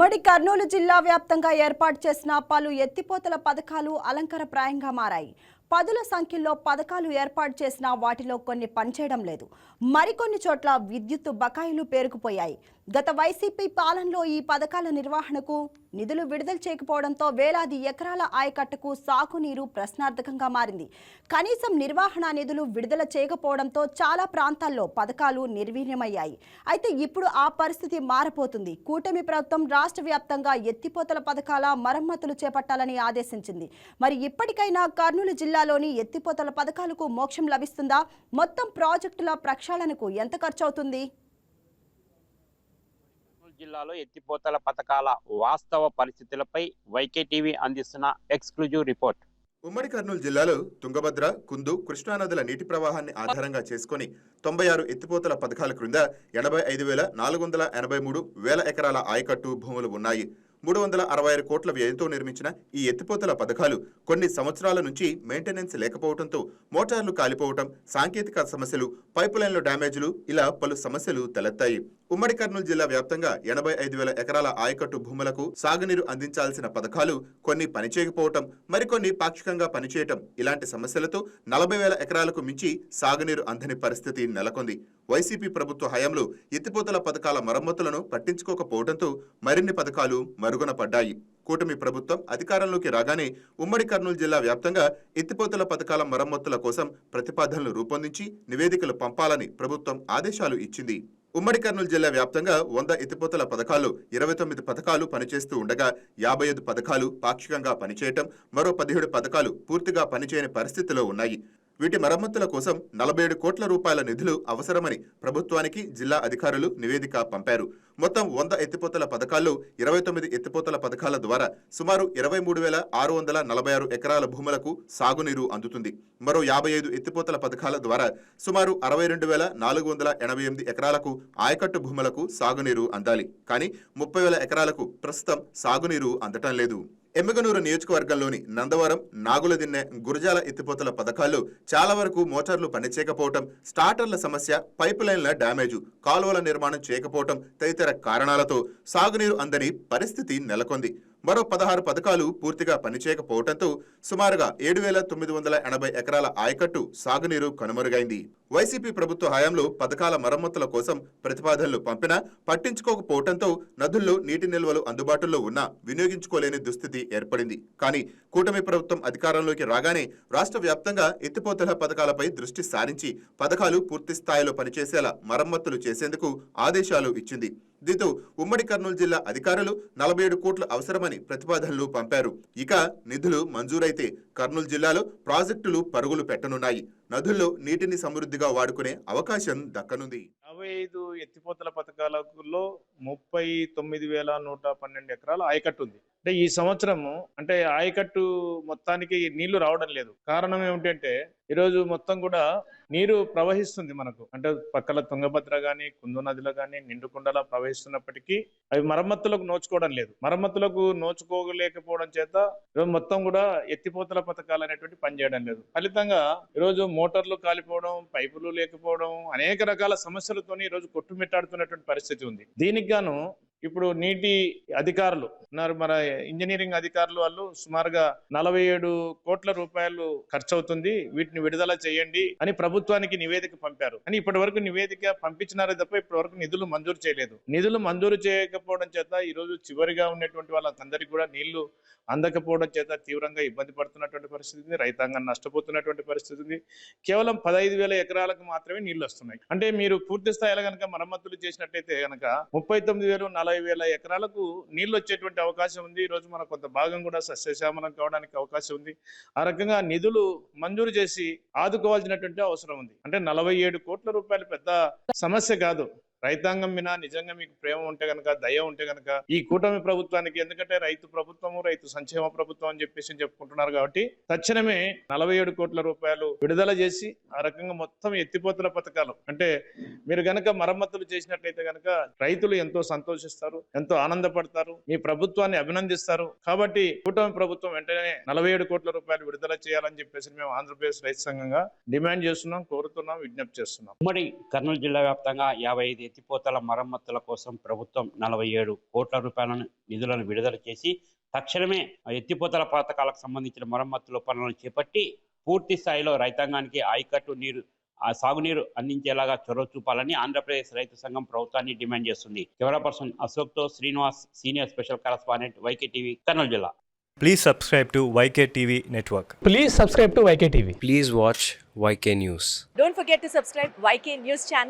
ఉమ్మడి కర్నూలు జిల్లా వ్యాప్తంగా ఏర్పాటు చేసిన పలు ఎత్తిపోతల పథకాలు అలంకరప్రాయంగా మారాయి. పదుల సంఖ్యలో పథకాలు ఏర్పాటు చేసిన వాటిలో కొన్ని పనిచేయడం లేదు. మరికొన్ని చోట్ల విద్యుత్ బకాయిలు పేరుకుపోయాయి. గత వైసీపీ పాలనలో ఈ పథకాల నిర్వహణకు నిధులు విడుదల చేయకపోవడంతో వేలాది ఎకరాల ఆయకట్టుకు సాగునీరు ప్రశ్నార్థకంగా మారింది. కనీసం నిర్వహణ నిధులు విడుదల చేయకపోవడంతో చాలా ప్రాంతాల్లో పథకాలు నిర్వీర్యమయ్యాయి. అయితే ఇప్పుడు ఆ పరిస్థితి మారపోతుంది కూటమి ప్రభుత్వం రాష్ట్ర వ్యాప్తంగా ఎత్తిపోతల పథకాల మరమ్మతులు చేపట్టాలని ఆదేశించింది. మరి ఇప్పటికైనా కర్నూలు జిల్లాలోని ఎత్తిపోతల పథకాలకు మోక్షం లభిస్తుందా? మొత్తం ప్రాజెక్టుల ప్రక్షాళనకు ఎంత ఖర్చు అవుతుంది జిల్లాలో ఎత్తిపోతల పథకాల వాస్తవ పరిస్థితులపై వైకే టీవీ అందిస్తున్న ఎక్స్క్లూజివ్ రిపోర్ట్. ఉమ్మడి కర్నూలు జిల్లాలో తుంగభద్ర కుందు కృష్ణానదుల నీటి ప్రవాహాన్ని ఆధారంగా చేసుకొని తొంభై ఆరు ఎత్తిపోతల పథకాల క్రింద ఎనభై ఐదు వేల నాలుగు వందల ఎనభై మూడు వేల ఎకరాల ఆయకట్టు భూములు ఉన్నాయి. మూడు వందల అరవై ఆరు కోట్ల వ్యయంతో నిర్మించిన ఈ ఎత్తిపోతల పథకాలు కొన్ని సంవత్సరాల నుంచి మెయింటెనెన్స్ లేకపోవడంతో మోటార్లు కాలిపోవటం సాంకేతిక సమస్యలు పైపు లైన్ల డ్యామేజ్లు ఇలా పలు సమస్యలు తలెత్తాయి. ఉమ్మడి కర్నూలు జిల్లా వ్యాప్తంగా ఎనభై ఐదు వేల ఎకరాల ఆయకట్టు భూములకు సాగునీరు అందించాల్సిన పథకాలు కొన్ని పనిచేయకపోవటం మరికొన్ని పాక్షికంగా పనిచేయటం ఇలాంటి సమస్యలతో నలభై వేల ఎకరాలకు మించి సాగునీరు అందని పరిస్థితి నెలకొంది. వైసీపీ ప్రభుత్వ హయాంలో ఎత్తిపోతల పథకాల మరమ్మతులను పట్టించుకోకపోవడంతో మరిన్ని పథకాలు మరుగున పడ్డాయి. కూటమి ప్రభుత్వం అధికారంలోకి రాగానే ఉమ్మడి కర్నూలు జిల్లా వ్యాప్తంగా ఎత్తిపోతల పథకాల మరమ్మతుల కోసం ప్రతిపాదనలు రూపొందించి నివేదికలు పంపాలని ప్రభుత్వం ఆదేశాలు ఇచ్చింది. ఉమ్మడి కర్నూలు జిల్లా వ్యాప్తంగా వంద ఎత్తిపోతల పథకాలు ఇరవై తొమ్మిది పథకాలు పనిచేస్తూ ఉండగా యాభై ఐదు పథకాలు పాక్షికంగా పనిచేయటం మరో పదిహేడు పథకాలు పూర్తిగా పనిచేయని పరిస్థితిలో ఉన్నాయి. వీటి మరమ్మతుల కోసం నలభై ఏడు కోట్ల రూపాయల నిధులు అవసరమని ప్రభుత్వానికి జిల్లా అధికారులు నివేదిక పంపారు. మొత్తం వంద ఎత్తిపోతల పథకాల్లో ఇరవై తొమ్మిది ఎత్తిపోతల పథకాల ద్వారా సుమారు ఇరవై మూడు వేల ఆరు వందల నలభై ఆరు ఎకరాల భూములకు సాగునీరు అందుతుంది. మరో యాభై ఐదు ఎత్తిపోతల పథకాల ద్వారా సుమారు అరవై రెండు వేల నాలుగు వందల ఎనభై ఎనిమిది ఎకరాలకు ఆయకట్టు భూములకు సాగునీరు అందాలి. కానీ ముప్పై వేల ఎకరాలకు ప్రస్తుతం సాగునీరు అందటం లేదు. ఎమ్మిగనూరు నియోజకవర్గంలోని నందవరం నాగులదిన్నె గురజాల ఎత్తిపోతల పథకాలు చాలా వరకు మోటార్లు పనిచేయకపోవటం స్టార్టర్ల సమస్య పైపు లైన్ల డ్యామేజు కాలువల నిర్మాణం చేయకపోవటం తదితర కారణాలతో సాగునీరు అందని పరిస్థితి నెలకొంది. మరో పదహారు పథకాలు పూర్తిగా పనిచేయకపోవడంతో సుమారుగా ఏడు వేల తొమ్మిది వందల ఎనభై ఎకరాల ఆయకట్టు సాగునీరు కనుమరుగైంది. వైసీపీ ప్రభుత్వ హయాంలో పథకాల మరమ్మతుల కోసం ప్రతిపాదనలు పంపినా పట్టించుకోకపోవడంతో నదుల్లో నీటి నిల్వలు అందుబాటులో ఉన్నా వినియోగించుకోలేని దుస్థితి ఏర్పడింది. కానీ కూటమి ప్రభుత్వం అధికారంలోకి రాగానే రాష్ట్ర వ్యాప్తంగా ఎత్తిపోతల పథకాలపై దృష్టి సారించి పథకాలు పూర్తి స్థాయిలో పనిచేసేలా మరమ్మతులు చేసేందుకు ఆదేశాలు ఇచ్చింది. దీంతో ఉమ్మడి కర్నూలు జిల్లా అధికారులు నలభై ఏడు కోట్లు అవసరమని ప్రతిపాదనలు పంపారు. ఇక నిధులు మంజూరైతే కర్నూలు జిల్లాలో ప్రాజెక్టులు పరుగులు పెట్టనున్నాయి. నదుల్లో నీటిని సమృద్ధిగా వాడుకునే అవకాశం దక్కనుంది. యాభై ఐదు ఎత్తిపోతల పథకాలలో ముప్పై తొమ్మిది వేల నూట పన్నెండు ఎకరాల ఆయకట్టు ఉంది. అంటే ఈ సంవత్సరము అంటే ఆయకట్టు మొత్తానికి నీళ్ళు రావడం లేదు. కారణం ఏమిటంటే ఈరోజు మొత్తం కూడా నీరు ప్రవహిస్తుంది మనకు. అంటే పక్కల తుంగభద్ర గాని కుందు నదిలో గాని నిండుకుండలా ప్రవహిస్తున్నప్పటికీ అవి మరమ్మతులకు నోచుకోవడం లేదు. మరమ్మతులకు నోచుకోలేకపోవడం చేత మొత్తం కూడా ఎత్తిపోతల పథకాలు అనేటువంటి పనిచేయడం లేదు. ఫలితంగా ఈరోజు మోటార్లు కాలిపోవడం పైపులు లేకపోవడం అనేక రకాల సమస్యలు సమస్యలతోని ఈరోజు కొట్టుమిట్టాడుతున్నటువంటి పరిస్థితి ఉంది. దీనికి గాను ఇప్పుడు నీటి అధికారులు ఉన్నారు. మన ఇంజనీరింగ్ అధికారులు వాళ్ళు సుమారుగా నలభై ఏడు కోట్ల రూపాయలు ఖర్చు అవుతుంది వీటిని విడుదల చేయండి అని ప్రభుత్వానికి నివేదిక పంపారు. అని ఇప్పటి వరకు నివేదిక పంపించినారే తప్ప ఇప్పటి వరకు నిధులు మంజూరు చేయలేదు. నిధులు మంజూరు చేయకపోవడం చేత ఈ రోజు చివరిగా ఉన్నటువంటి వాళ్ళందరికీ కూడా నీళ్ళు అందకపోవడం చేత తీవ్రంగా ఇబ్బంది పడుతున్నటువంటి పరిస్థితి ఉంది. రైతాంగం నష్టపోతున్నటువంటి పరిస్థితి ఉంది. కేవలం పదహైదు వేల ఎకరాలకు మాత్రమే నీళ్ళు వస్తున్నాయి. అంటే మీరు పూర్తి స్థాయిలో కనుక మరమ్మతులు చేసినట్టయితే కనుక ముప్పై తొమ్మిది వేలు నలభై వేల ఎకరాలకు నీళ్ళు వచ్చేటువంటి అవకాశం ఉంది. ఈ రోజు మన కొంత భాగం కూడా సస్యశ్యామలం కావడానికి అవకాశం ఉంది. ఆ రకంగా నిధులు మంజూరు చేసి ఆదుకోవాల్సినటువంటి అవసరం ఉంది. అంటే నలభై ఏడు కోట్ల రూపాయలు పెద్ద సమస్య కాదు. రైతాంగం మీద నిజంగా మీకు ప్రేమ ఉంటే గనక దయ ఉంటే గనక ఈ కూటమి ప్రభుత్వానికి ఎందుకంటే రైతు ప్రభుత్వము రైతు సంక్షేమ ప్రభుత్వం అని చెప్పేసి చెప్పుకుంటున్నారు కాబట్టి తక్షణమే నలభై ఏడు కోట్ల రూపాయలు విడుదల చేసి ఆ రకంగా మొత్తం ఎత్తిపోతల పథకాలు. అంటే మీరు గనక మరమ్మతులు చేసినట్లయితే గనక రైతులు ఎంతో సంతోషిస్తారు ఎంతో ఆనందపడతారు మీ ప్రభుత్వాన్ని అభినందిస్తారు. కాబట్టి కూటమి ప్రభుత్వం వెంటనే నలభై ఏడు కోట్ల రూపాయలు విడుదల చేయాలని చెప్పేసి మేము ఆంధ్రప్రదేశ్ రైతు సంఘంగా డిమాండ్ చేస్తున్నాం కోరుతున్నాం విజ్ఞప్తి చేస్తున్నాం. ఉమ్మడి కర్నూలు జిల్లా వ్యాప్తంగా యాభై ఐదు ఎత్తిపోతల మరమ్మతుల కోసం ప్రభుత్వం నలభై ఏడు కోట్ల రూపాయలను నిధులను విడుదల చేసి తక్షణమే ఎత్తిపోతల పథకాలకు సంబంధించిన మరమ్మతుల పనులను చేపట్టి పూర్తి స్థాయిలో రైతాంగానికి ఆయకట్టు నీరు ఆ సాగునీరు అందించేలాగా చొరవ చూపాలని ఆంధ్రప్రదేశ్ రైతు సంఘం ప్రభుత్వాన్ని డిమాండ్ చేస్తుంది camera person అశోక్తో Srinivas senior special correspondent YK TV Kurnool జిల్లా Please subscribe to YK TV Network. Please subscribe to YK TV. Please watch YK News. Don't forget to subscribe YK News channel